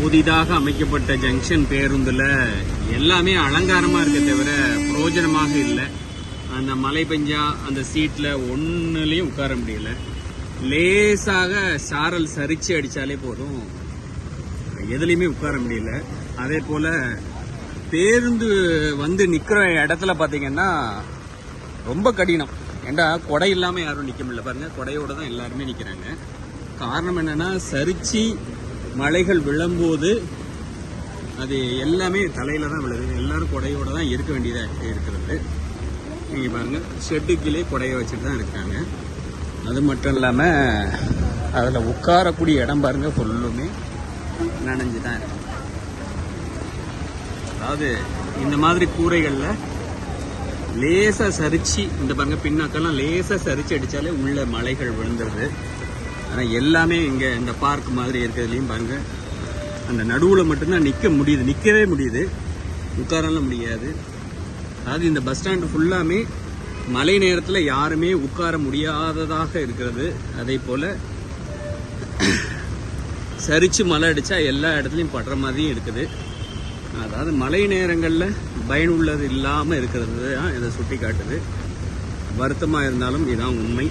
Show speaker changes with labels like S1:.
S1: புதிதாக அமைக்கப்பட்ட ஜங்ஷன் பேருந்துல எல்லாமே அலங்காரமா இருக்க தவிர பிரயோஜனமாக இல்லை. அந்த மழை பெஞ்சா அந்த சீட்ல ஒன்னுலயும் உட்கார முடியல. லேசாக சாரல் சரிச்சு அடிச்சாலே போதும். எதுலையுமே உட்கார முடியல. அதே போல பேருந்து வந்து நிக்கிற இடத்துல பாத்தீங்கன்னா ரொம்ப கடினம். ஏண்டா கொடை இல்லாம யாரும் நிக்க முடியல பாருங்க. கொடையோட தான் எல்லாருமே நிக்கிறாங்க. காரணம் என்னன்னா சரிச்சு மலைகள் விழும்போது அது எல்லாமே தலையில தான் விழுது. எல்லாரும் கொடையோட தான் இருக்க வேண்டியதாக இருக்கிறது. நீங்கள் பாருங்க ஷெட்டுக்கிலே கொடையை வச்சுட்டு தான் இருக்காங்க. அது மட்டும் இல்லாமல் அதில் உட்காரக்கூடிய இடம் பாருங்க ஃபுல்லுமே நனைஞ்சு தான் இருக்கு. அதாவது இந்த மாதிரி கூரைகளில் லேசாக சரிச்சு இந்த பாருங்க பின்னாக்கெல்லாம் லேசாக சரிச்சு அடித்தாலே உள்ள மலைகள் விழுந்துருது. ஆனால் எல்லாமே இங்கே இந்த பார்க் மாதிரி இருக்கிறதுலையும் பாருங்க. அந்த நடுவில் மட்டும்தான் நிற்க முடியுது. நிற்கவே முடியுது. உட்காரலாம் முடியாது. அதாவது இந்த பஸ் ஸ்டாண்டு ஃபுல்லாமே மழை நேரத்தில் யாருமே உட்கார முடியாததாக இருக்கிறது. அதே போல் சரிச்சு மழை அடித்தா எல்லா இடத்துலையும் படுற மாதிரியும் இருக்குது. அதாவது மழை நேரங்களில் பயனுள்ளது இல்லாமல் இருக்கிறது தான் இதை சுட்டி காட்டுது வருத்தமாக இருந்தாலும் இதுதான் உண்மை.